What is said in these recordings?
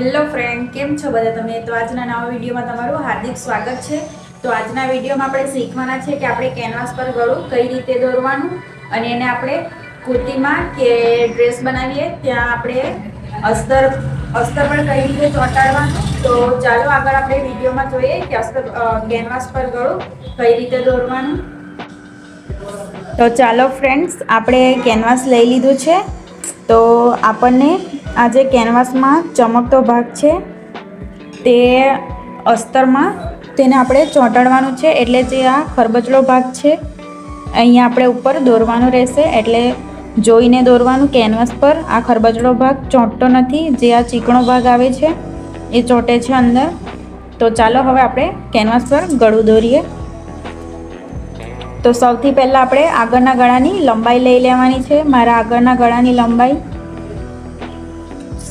Hello friend, કેમ છો બધા તમે? તો આજના નવા વિડીયોમાં તમારું હાર્દિક સ્વાગત છે. તો આજના વિડીયોમાં આપણે શીખવાના છે કે આપણે કેનવાસ પર ગળું કઈ રીતે દોરવાનું અને એને આપણે કુર્તીમાં કે ડ્રેસ બનાવીએ, ત્યાં આપણે અસ્તર અસ્તર પણ કઈ રીતે ચોંટાડવાનું. તો ચાલો આગળ આપણે વિડીયોમાં જોઈએ કે અસ્તર કેનવાસ પર ગળું કઈ રીતે દોરવાનું. તો ચાલો ફ્રેન્ડ્સ, આપણે કેનવાસ લઈ લીધું છે. તો આપણને આ જે કેનવાસમાં ચમકતો ભાગ છે. તે અસ્તરમાં તેને આપણે ચોંટાડવાનું છે એટલે જે આ ખરબચલો ભાગ છે, અહીંયા આપણે ઉપર દોરવાનું રહેશે એટલે જોઈને દોરવાનું કેનવાસ પર. આ ખરબચડો ભાગ ચોંટતો નથી, જે આ ચીકણો ભાગ આવે છે, એ ચોંટે છે અંદર. તો ચાલો હવે આપણે કેનવાસ પર ગળું દોરીએ. તો સૌથી પહેલાં આપણે આગળના ગળાની લંબાઈ લઈ લેવાની છે. મારા આગળના ગળાની લંબાઈ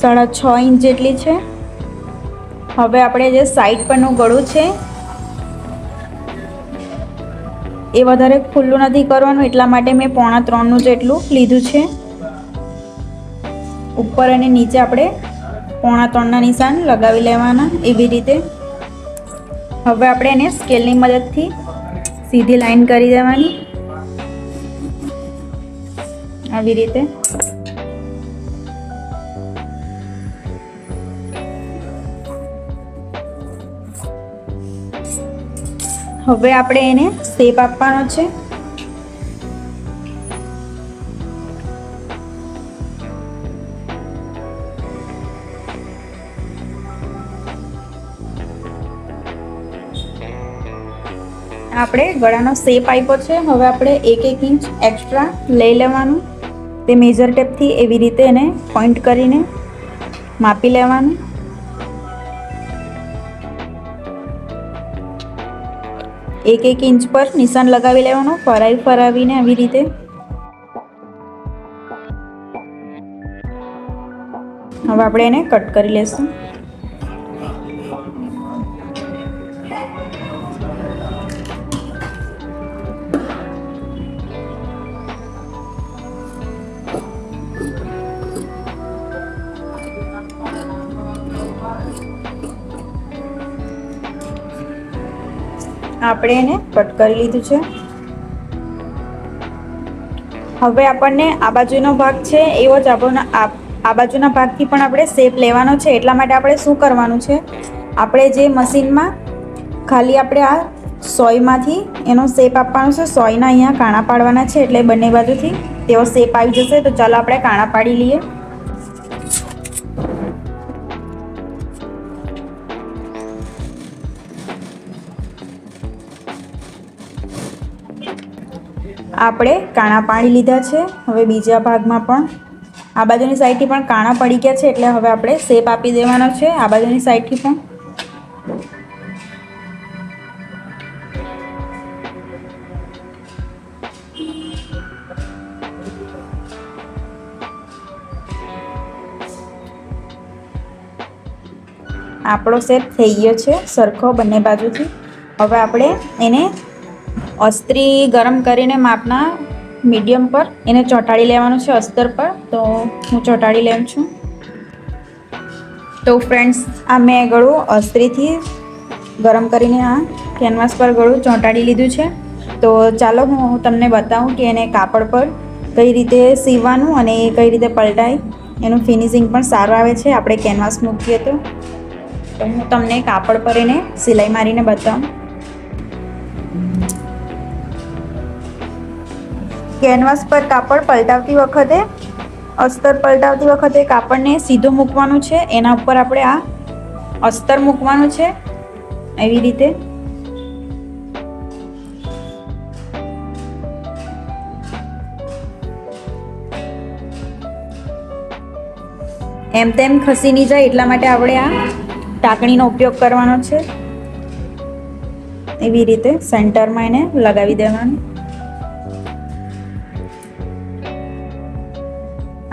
સાડા છ ઇંચ જેટલી છે. હવે આપણે જે સાઈડ પરનું ગળું છે, એ વધારે ખુલ્લું નથી કરવાનું, એટલા માટે મેં પોણા ત્રણનું જેટલું લીધું છે. ઉપર અને નીચે આપણે પોણા ત્રણના નિશાન લગાવી લેવાના એવી રીતે. હવે આપણે એને સ્કેલની મદદથી સીધી લાઈન કરી દેવાની. આવી રીતે. હવે આપણે એને શેપ આપવાનો છે. આપણે ગળાનો શેપ આપ્યો છે. હવે આપણે એક એક ઇંચ એક્સ્ટ્રા લઈ લેવાનું. તે મેજર ટેપથી એવી રીતે એને પોઈન્ટ કરીને માપી લેવાનું. એક એક ઇંચ પર નિશાન લગાવી લેવાનું ફરાવી ફરાવીને આવી રીતે. હવે આપણે એને કટ કરી લેશું. આપણે એને કટ કરી લીધું છે. હવે આપણને આ બાજુનો ભાગ છે, એવો જ આપણને આ આ બાજુના ભાગથી પણ આપણે શેપ લેવાનો છે, એટલા માટે આપણે શું કરવાનું છે? આપણે જે મશીનમાં ખાલી આપણે આ સોયમાંથી એનો શેપ આપવાનો છે, સોયના અહીંયા કાણા પાડવાના છે, એટલે બંને બાજુથી તેવો શેપ આવી જશે, તો ચાલો આપણે કાણા પાડી લઈએ. આપણે કાણા પાણી લીધા છે. હવે બીજા ભાગમાં પણ આ બાજુની સાઈડથી પણ કાણા પડી ગયા છે એટલે હવે આપણે શેપ આપી દેવાનો છે. આ બાજુની સાઈડથી પણ. આપણો શેપ થઈ ગયો છે સરખો બંને બાજુથી. હવે આપણે એને અસ્ત્રી ગરમ કરીને માપના મીડિયમ પર. એને ચોંટાડી લેવાનું છે અસ્તર પર. તો હું ચોંટાડી લેમ છું. તો ફ્રેન્ડ્સ આ મેં ગળું અસ્ત્રીથી ગરમ કરીને આ કેનવાસ પર ગળું ચોંટાડી લીધું છે. તો ચાલો હું તમને બતાવું કે એને કાપડ પર કઈ રીતે સીવવાનું અને એ કઈ રીતે પલટાય. એનું ફિનિશિંગ પણ સારું આવે છે. આપણે કેનવાસ મૂકીએ તો હું તમને કાપડ પર એને સિલાઈ મારીને બતાવું. કેનવાસ પર કાપડ પલટાવતી વખતે, અસ્તર પલટાવતી વખતે કાપડને સીધું મૂકવાનું છે. એના ઉપર આપણે આ અસ્તર મૂકવાનું છે. એવી રીતે. એમ તેમ ખસી નહીં જાય એટલા માટે આપણે આ ટાંકણીનો ઉપયોગ કરવાનો છે. એવી રીતે સેન્ટરમાં એને લગાવી દેવાનું.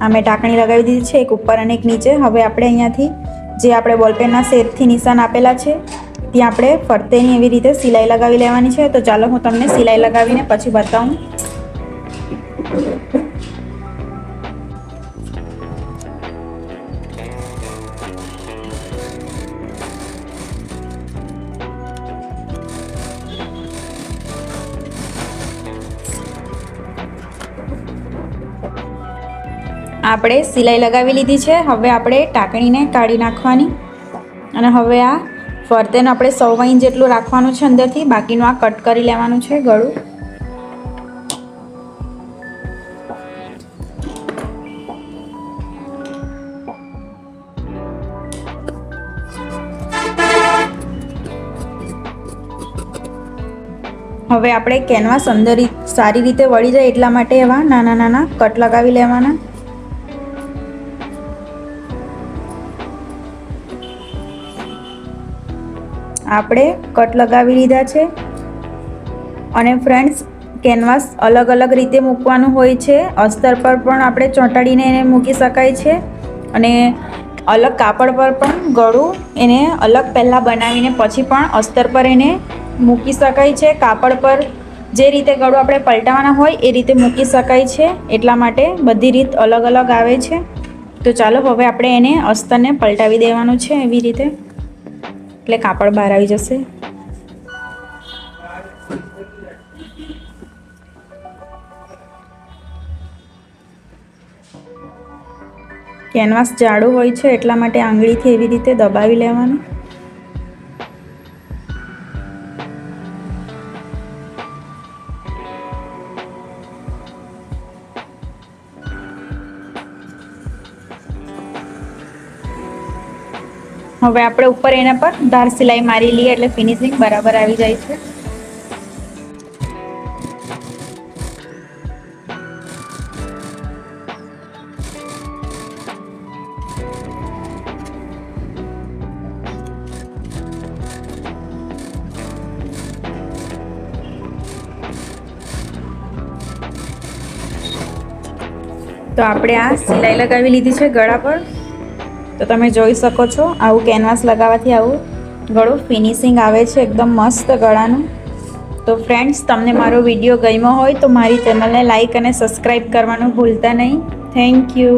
આ મેં ટાંકણી લગાવી દીધી છે, એક ઉપર અને એક નીચે. હવે આપણે અહીંયાથી જે આપણે બોલપેનના શેપથી નિશાન આપેલા છે, ત્યાં આપણે ફરતેની એવી રીતે સિલાઈ લગાવી લેવાની છે. તો ચાલો હું તમને સિલાઈ લગાવીને પછી બતાવું. આપણે સિલાઈ લગાવી લીધી છે. હવે આપણે ટાંકણીને કાઢી નાખવાની. અને હવે આ ફરતેને આપણે સવા ઇંચ જેટલું રાખવાનું છે અંદરથી. બાકીનું આ કટ કરી લેવાનું છે ગળું. હવે આપણે કેનવાસ અંદર સારી રીતે વળી જાય એટલા માટે એવા નાના નાના કટ લગાવી લેવાના. આપણે કટ લગાવી લીધા છે. અને ફ્રેન્ડ્સ, કેનવાસ અલગ અલગ રીતે મૂકવાનું હોય છે. અસ્તર પર પણ આપણે ચોંટાડીને એને મૂકી શકાય છે. અને અલગ કાપડ પર પણ ગળું એને અલગ પહેલાં બનાવીને પછી પણ અસ્તર પર એને મૂકી શકાય છે. કાપડ પર જે રીતે ગળું આપણે પલટાવાના હોય એ રીતે મૂકી શકાય છે. એટલા માટે બધી રીત અલગ અલગ આવે છે. તો ચાલો, હવે આપણે એને અસ્તરને પલટાવી દેવાનું છે એવી રીતે. એટલે કાપડ બહાર આવી જશે. કેનવાસ જાડું હોય છે એટલા માટે આંગળીથી એવી રીતે દબાવી લેવાનું. હવે આપણે ઉપર એના પર ધાર સિલાઈ મારી લઈએ એટલે ફિનિશિંગ બરાબર આવી જાય છે. તો આપણે આ સિલાઈ લગાવી લીધી છે ગળા પર. તો તમે જોઈ શકો છો, આવું કેનવાસ લગાવવાથી આવું ગળું ફિનિશિંગ આવે છે, એકદમ મસ્ત ગળાનું. તો ફ્રેન્ડ્સ તમને મારો વીડિયો ગમ્યો હોય તો મારી ચેનલને લાઈક અને સબસ્ક્રાઈબ કરવાનું ભૂલતા નહીં. Thank you